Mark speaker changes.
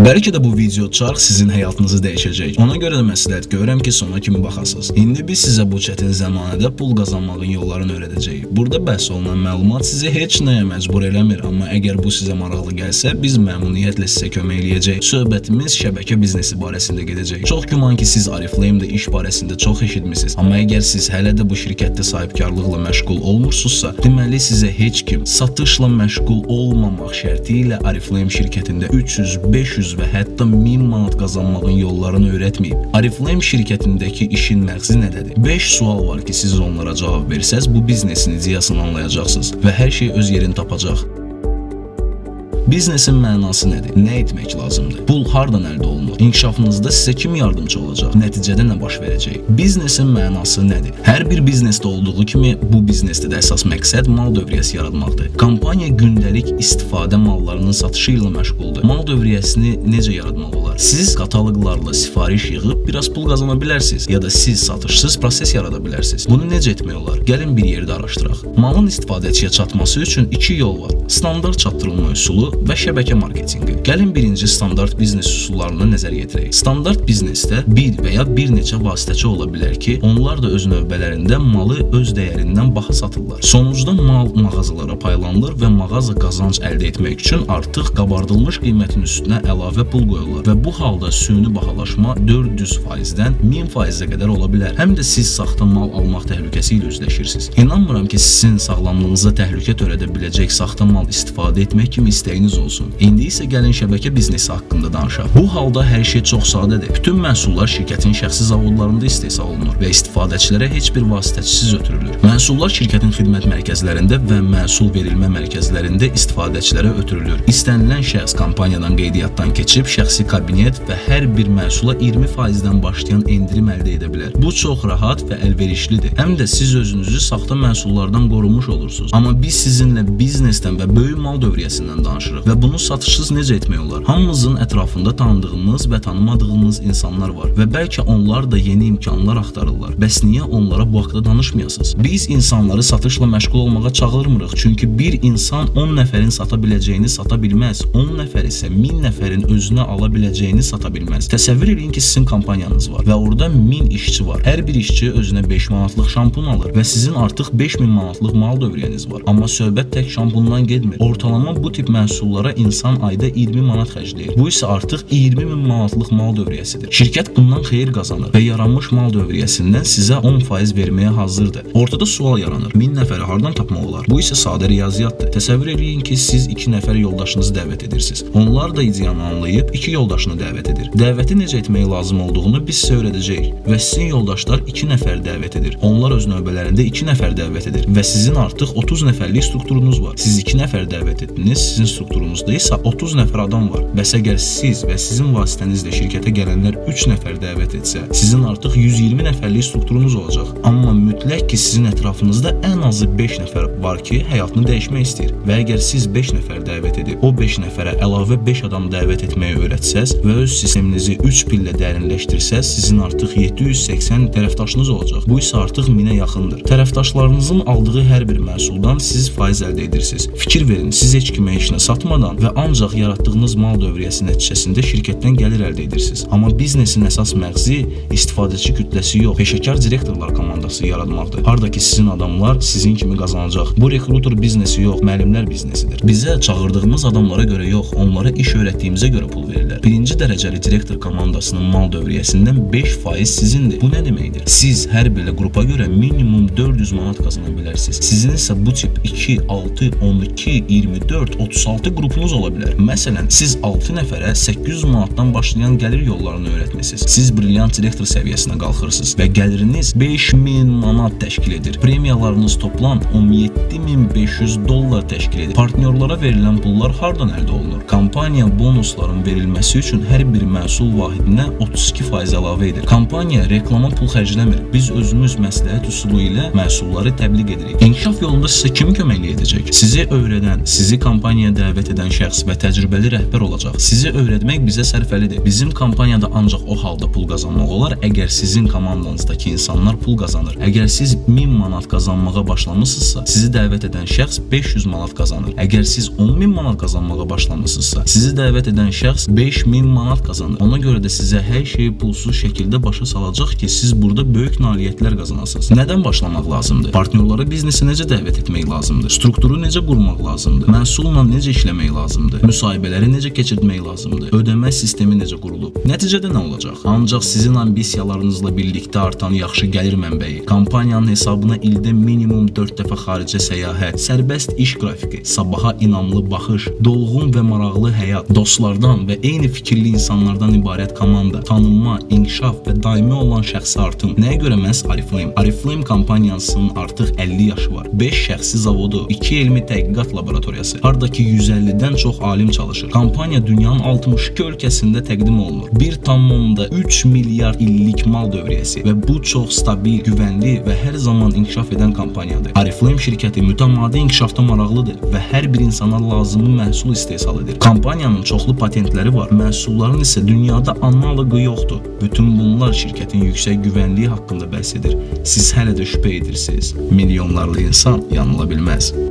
Speaker 1: Bəlkə də bu video çarx sizin həyatınızı dəyişəcək. Ona görə də məsləhət görürəm ki, sona kimi baxasınız. İndi biz sizə bu çətin zəmanədə pul qazanmağın yollarını öyrədəcəyik. Burada bəhs olunan məlumat sizi heç nəyə məcbur eləmir, amma əgər bu sizə maraqlı gəlsə, biz məmnuniyyətlə sizə kömək eləyəcəyik. Söhbətimiz şəbəkə biznesi barəsində gedəcək. Çox güman ki, siz Oriflame-də iş barəsində çox eşitmisiniz, amma əgər siz hələ də bu şirkətdə sahibkarlıqla məşğul olmursunuzsa, deməli sizə heç kim satışla məşğul olmamaq şərti ilə Oriflame şirkətində 300, 500 və hətta 1000 manat qazanmağın yollarını öyrətməyib. Oriflame şirkətindəki işin məğzi nədədir? 5 sual var ki, siz onlara cavab versəz, bu biznesin ideyasını anlayacaqsınız və hər şey öz yerini tapacaq. Biznesin mənası nədir? Nə etmək lazımdır? Pul hardan əldə olunur? İnkişafınızda sizə kim yardımcı olacaq? Nəticədə nə baş verəcək? Biznesin mənası nədir? Hər bir biznesdə olduğu kimi bu biznesdə də əsas məqsəd mal dövriyyəsi yaratmaqdır. Kampaniya gündəlik istifadə mallarının satışı ilə məşğuldur. Mal dövriyyəsini necə yaratmaq olar? Siz kataloqlarla sifariş yığıb biraz pul qazana bilərsiniz ya da siz satışsız proses yarada bilərsiniz. Bunu necə etmək olar? Gəlin bir yerdə araşdıraq. Malın istifadəçiyə çatması üçün iki yol var. Standart çatdırılma üsulu və şəbəkə marketinqi. Gəlin birinci standart biznes üsullarına nəzər yetirək. Standart biznesdə bir və ya bir neçə vasitəçi ola bilər ki, onlar da öz növbələrində malı öz dəyərindən baha satırlar. Sonucda mal mağazalara paylanılır və mağaza qazanc əldə etmək üçün artıq qabardılmış qiymətin üstünə əlavə pul qoyulur və bu halda süni bahalaşma 400%-dən 1000%-ə qədər ola bilər. Həm də siz saxta mal almaq təhlükəsi ilə üzləşirsiniz. İnanmıram ki, sizin sağlamlığınıza təhlükə törədə biləcək saxta mal istifadə etmək kimi istəyiniz olsun. İndi isə gəlin şəbəkə biznesi haqqında danışaq. Bu halda hər şey çox sadədir. Bütün məhsullar şirkətin şəxsi zavodlarında istehsal olunur və istifadəçilərə heç bir vasitəçisiz ötürülür. Məhsullar şirkətin xidmət mərkəzlərində və məhsul verilmə mərkəzlərində istifadəçilərə ötürülür. İstənilən şəxs kampaniyadan qeydiyyatdan keçib şəxsi kabinet və hər bir məhsula 20%-dən başlayan endirim əldə edə bilər. Bu çox rahat və əlverişlidir. Həm də siz özünüzü saxta məhsullardan qorumuş olursunuz. Amma biz sizinlə biznesdən və böyük mal dövriyyəsindən danışırıq və bunu satışsız necə etmək olar? Hamımızın ətrafında tanıdığımız və tanımadığımız insanlar var və bəlkə onlar da yeni imkanlar axtarırlar. Bəs niyə onlara bu haqqda danışmayasınız? Biz insanları satışla məşğul olmağa çağırmırıq, çünki bir insan 10 nəfərin sata biləcəyini sata bilməz. 10 nəfər isə 1000 nəfərin özünə ala biləcəyini sata bilməz. Təsəvvür edin ki, sizin kampanyanız var və orada 1000 işçi var. Hər bir işçi özünə 5 manatlıq şampun alır və sizin artıq 5000 manatlıq mal dövriyyəniz var. Amma söhbət tək şampundan getmir. Ortalama bu tip məhsullara insan ayda 20 manat xərcləyir. Bu isə artıq 20 min manatlıq mal dövriyyəsidir. Şirkət bundan xeyir qazanır və yaranmış mal dövriyyəsindən sizə 10% verməyə hazırdır. Ortada sual yaranır. 1000 nəfəri hardan tapmaq olar? Bu isə sadə riyaziyyatdır. Təsəvvür edin ki, siz 2 nəfər yoldaşınızı dəvət edirsiniz. Onlar da ideyanı anlayıb 2 yoldaşını dəvət edir. Dəvəti necə etmək lazım olduğunu biz sizə öyrədəcəyik və sizin yoldaşlar 2 nəfər dəvət edir. Onlar öz növbələrində 2 nəfər dəvət edir və sizin artıq 30 nəfərlik strukturunuz var. Siz 2 nəfər dəvət etdiniz, sizin strukturunuzda isə 30 nəfər adam var. Bəs əgər siz və sizin vasitənizlə şirkətə gələnlər 3 nəfər dəvət etsə, sizin artıq 120 nəfərlik strukturunuz olacaq. Amma mütləq ki, sizin ətrafınızda ən azı 5 nəfər var ki, həyatını dəyişmək istəyir. Və əgər siz 5 nəfər dəvət edib, o 5 nəfərə əlavə 5 adam dəvət etməyi öyrətsəz və öz sisteminizi 3 pillə dərinləşdirsəz, sizin artıq 780 tərəfdaşınız olacaq. Bu isə artıq 1000-ə yaxındır. Tərəfdaşlarınızın aldığı hər bir məhsuldan siz faiz əldə edirsiniz. Fikir verin, siz heç kimə heç nə satmadan və ancaq yaratdığınız mal dövriyyəsi nəticəsində şirkətdən gəlir əldə edirsiniz. Amma biznesin əsas məğzi istifadəçi kütləsi yox, peşəkar direktorlar komandası yaratmaqdır. Harda ki sizin adamlar sizin kimi qazanacaq. Bu rekruter biznesi yox, müəllimlər biznesidir. Bizə çağırdığımız adamlara görə yox, onlara iş öyrətdiyimizə görə pul verirlər. Birinci dərəcəli direktor komandasının mal dövriyyəsindən 5% sizindir. Bu nə deməkdir? Siz hər belə qrupa görə minimum 400 manat qazana bilərsiniz. Sizin isə bu tip 2, 6, 12, 24, 36 qrupunuz ola bilər. Məsələn, siz 6 nəfərə 800 manatdan başlayan gəlir yollarını öyrətmisiniz. Siz brilliant direktor səviyyəsinə qalxırsınız və gəliriniz 5000 manat təşkil edir. Premiyalarınız toplam 17500 dollar təşkil edir. Partnyorlara verilən pullar hardan əldə olunur? Kampaniya bonusların verilməsi üçün hər bir məhsul vahidinə 32% əlavə edir. Kampaniya reklama pul xərcləmir. Biz özümüz məsləhət üsulu ilə məhsulları təbliğ edirik. İnkişaf yolunda sizə kim köməklik edəcək? Sizi öyrədən, sizi kampaniyaya dəvət dəvət edən şəxs və təcrübəli rəhbər olacaq. Sizi öyrətmək bizə sərfəlidir. Bizim kampaniyada ancaq o halda pul qazanmaq olar, əgər sizin komandanızdakı insanlar pul qazanır. Əgər siz 1000 manat qazanmağa başlamısınızsa, sizi dəvət edən şəxs 500 manat qazanır. Əgər siz 10 min manat qazanmağa başlamısınızsa, sizi dəvət edən şəxs 5000 manat qazanır. Ona görə də sizə hər şeyi pulsuz şəkildə başa salacaq ki, siz burada böyük nailiyyətlər qazanasınız. Nədən başlamaq lazımdır? Partnyorları biznesə necə dəvət etmək lazımdır? Strukturu necə qurmaq lazımdır? Məhsulla necə işləmək lazımdır? Müsahibələri necə keçirmək lazımdır? Ödəmə sistemi necə qurulub? Nəticədə nə olacaq? Ancaq sizin ambisiyalarınızla birlikdə artan yaxşı gəlir mənbəyi, kampaniyanın hesabına ildə minimum 4 dəfə xaricə səyahət, sərbəst iş qrafiki, sabaha inamlı baxış, dolğun və maraqlı həyat, dostlardan və eyni fikirli insanlardan ibarət komanda, tanınma, inkişaf və daimi olan şəxsi artım. Nəyə görə məhz Ariflame? Ariflame kampaniyasının artıq 50 yaşı var. 5 şəxsi zavodu, 2 elmi tədqiqat laboratoriyası, hardakı 150-dən çox alim çalışır. Kampaniya dünyanın 62 ölkəsində təqdim olunur. 1,3 milyard illik mal dövriyyəsi və bu çox stabil, güvənli və hər zaman inkişaf edən kampaniyadır. Ariflame şirkəti mütəmadi inkişafda maraqlıdır və hər bir insana lazımi məhsul istehsal edir. Kampaniyanın çoxlu patentləri var, məhsulların isə dünyada analoqu yoxdur. Bütün bunlar şirkətin yüksək güvənliyi haqqında bəhs edir. Siz hələ də şübhə edirsiniz. Milyonlarla insan yanıla bilməz.